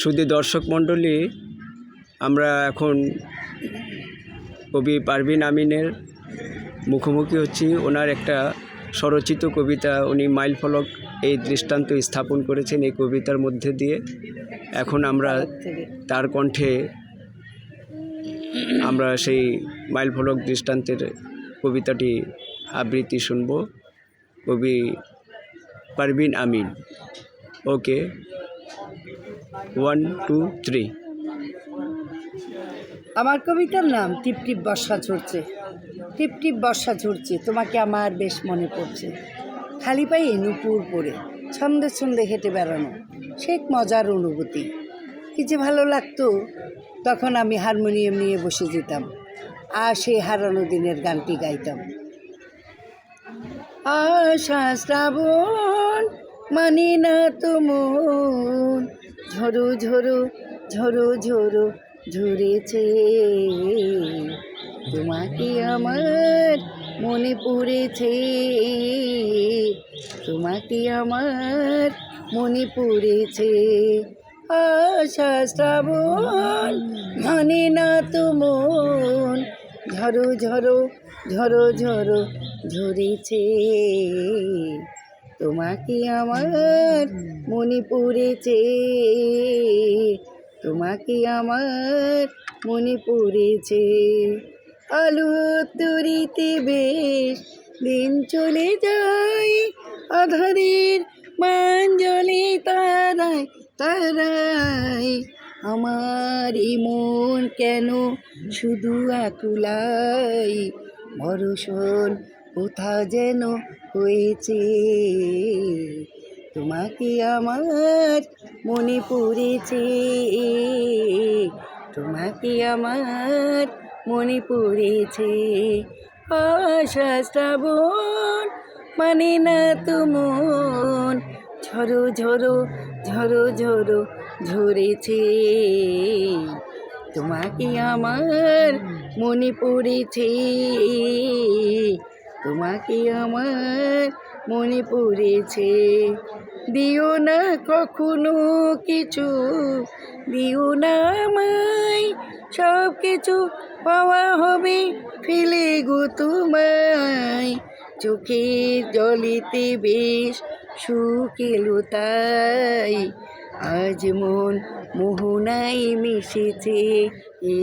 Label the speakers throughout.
Speaker 1: শুধু দর্শক মণ্ডলী, আমরা এখন কবি পারভিন আমিনের মুখোমুখি হচ্ছি। ওনার একটা স্বরচিত কবিতা, উনি মাইল ফলক এই দৃষ্টান্ত স্থাপন করেছেন এই কবিতার মধ্যে দিয়ে। এখন আমরা তার কণ্ঠে আমরা সেই মাইল ফলক দৃষ্টান্তের কবিতাটি আবৃত্তি শুনব। কবি Parveen Amin. Okay. One, two, three.
Speaker 2: আমার কবিতার নাম টিপ টিপ বর্ষা ঝরছে। টিপ টিপ বর্ষা ঝরছে, তোমাকে আমার বেশ মনে পড়ছে। খালি পায়ে নুপুর পরে ছন্দে ছন্দে হেঁটে বেড়ানো সে এক মজার অনুভূতি। কি যে ভালো লাগতো, তখন আমি হারমোনিয়াম নিয়ে বসে যেতাম, আর সেই হারানো দিনের গানটি গাইতাম। আশা শ্রাবণ মানি না তো মন ঝরো ঝরো ঝরো ঝরো ঝরেছে। তোমাকে আমার মনে পড়েছে, তোমাকে আমার মনে পড়েছে। আশা শ্রাবণ মানে না তো মন। ঝরো ঝরো ঝরো ঝরো ঝরেছে। তোমাকে আমার মনে পড়েছে তোমাকে আমার মনে পড়েছে। আলু তরিতে বেশ দিন চলে যায় আধারের মাঞ্জলি তারায় তারায়। আমার মন কেন শুধু আকুলাই? বরষণ কোথা যেন হয়েছে। তোমাকে আমার মনে পড়েছে। তোমাকে আমার মনে পড়েছে। আশা শ্রাবণ মানে না তো মন। ঝরো ঝরো ঝরো ঝরো ঝরেছে। তোমাকে আমার মনে পড়েছে। তোমাকে আমার মনে পড়েছে। দিও না কখনো কিছু, দিও না আমায় সব কিছু। পাওয়া হবে ফেলে গো তোমায়। চোখের জলিতে বেশ সুখ এলো তাই। আজ মন মোহনায় মিশেছে এ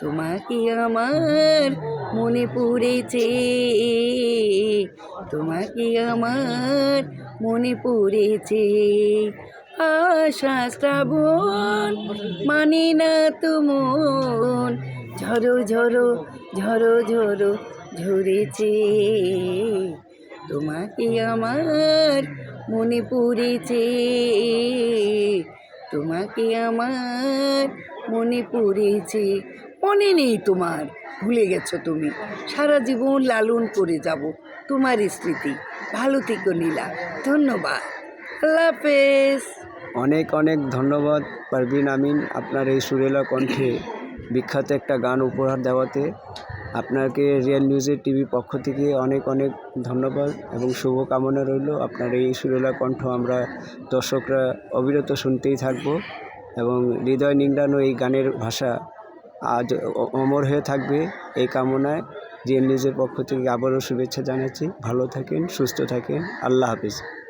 Speaker 2: তোমাকে আমার মনে পড়েছে, তোমাকে আমার মনে পড়েছে। আশা শ্রাবণ মানে না তো মন ঝরো ঝরো ঝরো ঝরো ঝরেছে। তোমাকে আমার মনে পড়েছে, তোমাকে আমার মনে পড়েছে। মনে নেই তোমার। ভুলে গেছো তুমি। সারা জীবন লালন করে যাব তোমার স্মৃতি। ভালো থেকো নীলা। ধন্যবাদ। আল্লাহ
Speaker 1: অনেক অনেক ধন্যবাদ পারভিন আমিন আপনার এই সুরেলা কণ্ঠে। বিখ্যাত একটা গান উপহার দেওয়াতে। আপনাকে রিয়েল নিউজের টিভি পক্ষ থেকে অনেক অনেক ধন্যবাদ এবং শুভকামনা রইল। আপনার এই সুরেলা কণ্ঠ আমরা দর্শকরা অবিরত শুনতেই থাকব এবং হৃদয় নিংড়ানো এই গানের ভাষা আজ অমর হয়ে থাকবে এই কামনায় রিয়েল নিউজের পক্ষ থেকে আবারও শুভেচ্ছা জানাচ্ছি। ভালো থাকেন, সুস্থ থাকেন। আল্লাহ হাফিজ।